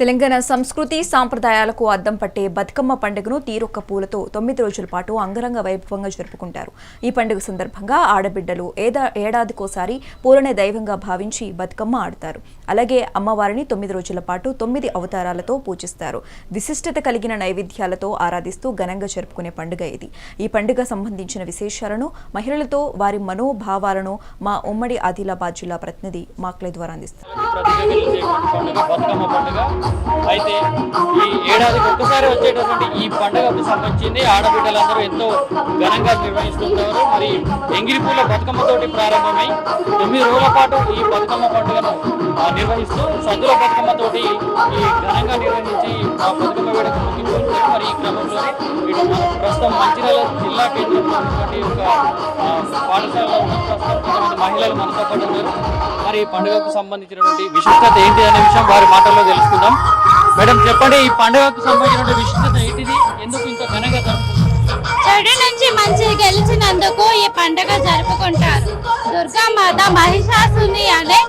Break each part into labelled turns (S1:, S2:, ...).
S1: తెలంగాణ సంస్కృతి సాంప్రదాయాలకు అద్దం పట్టే బతుకమ్మ పండుగను తీరొక్క పూలతో తొమ్మిది రోజుల పాటు అంగరంగ వైభవంగా జరుపుకుంటారు. ఈ పండుగ సందర్భంగా ఆడబిడ్డలు ఏదా ఏడాదికోసారి పూలనే దైవంగా భావించి బతుకమ్మ ఆడతారు. అలాగే అమ్మవారిని తొమ్మిది రోజుల పాటు తొమ్మిది అవతారాలతో పూజిస్తారు. విశిష్టత కలిగిన నైవేద్యాలతో ఆరాధిస్తూ ఘనంగా జరుపుకునే పండుగ ఇది. ఈ పండుగ సంబంధించిన విశేషాలను మహిళలతో వారి మనోభావాలను మా ఉమ్మడి ఆదిలాబాద్ జిల్లా ప్రతినిధి మాక్లే ద్వారా అందిస్తారు.
S2: అయితే ఈ ఏడాదికి ఒక్కసారి వచ్చేటటువంటి ఈ పండుగకు సంబంధించింది ఆడబిడ్డలందరూ ఎంతో ఘనంగా నిర్వహిస్తుంటారు. మరి ఎంగిరిపూల బతుకమ్మతోటి ప్రారంభమై తొమ్మిది రోజుల పాటు ఈ బతుకమ్మ పండుగను నిర్వహిస్తూ సద్దుల బతుకమ్మతోటి ఈ ఘనంగా నిర్వహించి క్రమంలో ప్రస్తుతం మంచిర్యాల జిల్లా కేంద్రంలో ఒక ఆ, పాఠశాలలో ప్రస్తుతం మహిళలు మనతో పాటు ఉన్నారు. మరి ఈ పండుగకు సంబంధించినటువంటి విశిష్టత ఏంటి అనే విషయం వారి మాటల్లో తెలుసుకుందాం. మేడం చెప్పండి ఈ పండుగకు సంబంధించిన విశిష్టత ఏంటిది? ఎందుకు ఇంత ఘనంగా
S3: చెడు నుంచి మంచి గెలిచినందుకు ఈ పండుగ జరుపుకుంటారు. దుర్గామాత మహిషాసుని అనే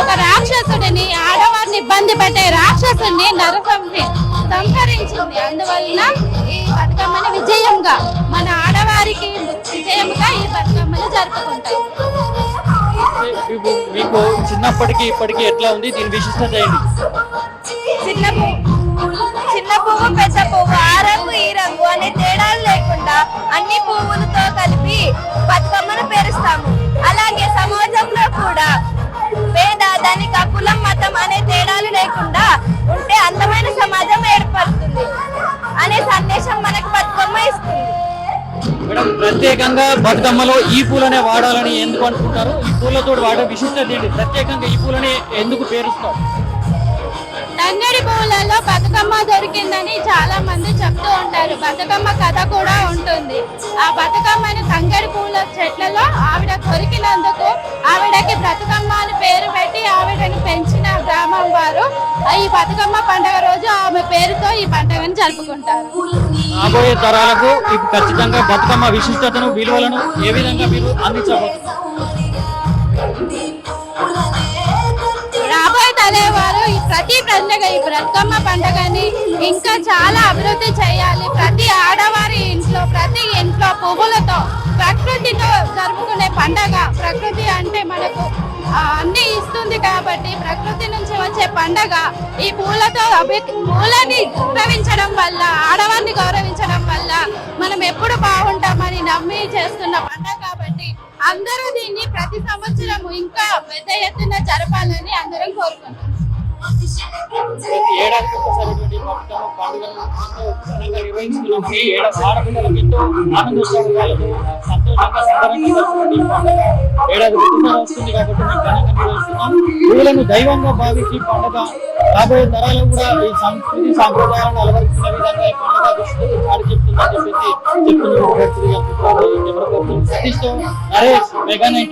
S3: ఒక రాక్షసుడిని ఆడవారిని ఇబ్బంది పెట్టే రాక్షసుని నరకంని సంహరించింది. అందువలన ఈ బతుకమ్మని విజయంగా మన ఆడవారికి విజయంగా ఈ బతుకమ్మని జరుపుకుంటాం
S2: మీకు మీకు చిన్నప్పటికి ఇప్పటికి ఎట్లా ఉంది? దీని విశిష్టత ఏంటి?
S3: చిన్న పువ్వు చిన్న పువ్వు పెద్ద పువ్వు ఆ రంగు ఈ రంగు అనే తేడాలు లేకుండా అన్ని పువ్వులతో కలిపి బతుకమ్మను పేరుస్తాము. అలాగే సమాజంలో కూడా
S2: ప్రత్యేకంగా బతుకమ్మలో ఈ పూలనే వాడాలని ఎందుకు అనుకుంటారు? ఈ పూలతో వాడే విశిష్టత ఏంటి? ప్రత్యేకంగా ఈ పూలనే ఎందుకు పేరుస్తారు?
S3: తంగడి పూలలో బతుకమ్మ దొరికిందని చాలా మంది చెప్తూ ఉంటారు. బతుకమ్మ కథ కూడా ఉంటుంది. ఆ బతుకమ్మని తంగడి పూల చెట్లలో ఆవిడ దొరికినందుకు ఆవిడకి బ్రతుకమ్మ అని పేరు పెట్టి ఆవిడని పెంచిన గ్రామం వారు ఈ బతుకమ్మ పండుగ రోజు ఆమె పేరుతో ఈ పండుగను జరుపుకుంటారు.
S2: రాబోయే తరాలకు ఖచ్చితంగా బతుకమ్మ విశిష్టతను విలువలను ఏ విధంగా మీరు
S3: రాబోయే తలేవారు ఈ ప్రతి పండుగ ఈ బ్రతుకమ్మ పండుగని ఇంకా చాలా అభివృద్ధి చేయాలి. ప్రతి ఆడవారి ఇంట్లో ప్రతి ఇంట్లో పువ్వులతో ప్రకృతితో జరుపుకునే పండగ. ప్రకృతి అంటే మనకు అన్ని ఇస్తుంది కాబట్టి ప్రకృతి నుంచి వచ్చే పండగ ఈ పూలతో అభి పూలని గౌరవించడం వల్ల ఆడవాన్ని గౌరవించడం వల్ల మనం ఎప్పుడు బాగుంటామని నమ్మి చేస్తున్న పండగ కాబట్టి అందరూ దీన్ని ప్రతి సంవత్సరం ఇంకా పెద్ద ఎత్తున జరపాలని అందరం కోరుకుంటున్నాం.
S2: ప్రతి ఏడాదికి ఒకసారి ఇటువంటి ఘనంగా నిర్వహించుకున్నాం ఈ ఏడాది ఆడపిల్లలకు ఎంతో ఆనందోత్సవాలతో సంతోషంగా సంబరంగా పండుగ. ఏడాది వస్తుంది కాబట్టి మేము ఘనంగా నిర్వహిస్తున్నాం దైవంగా భావించి పండుగ రాబోయే తరాలు కూడా ఈ సంస్కృతి సాంప్రదాయాలను అలవరుచుకున్న విధంగా ఈ పండుగ దృష్టి చాటి చెప్తుందని చెప్పేసి చెప్తున్నారు. సతీష్తో నరేష్ మెగా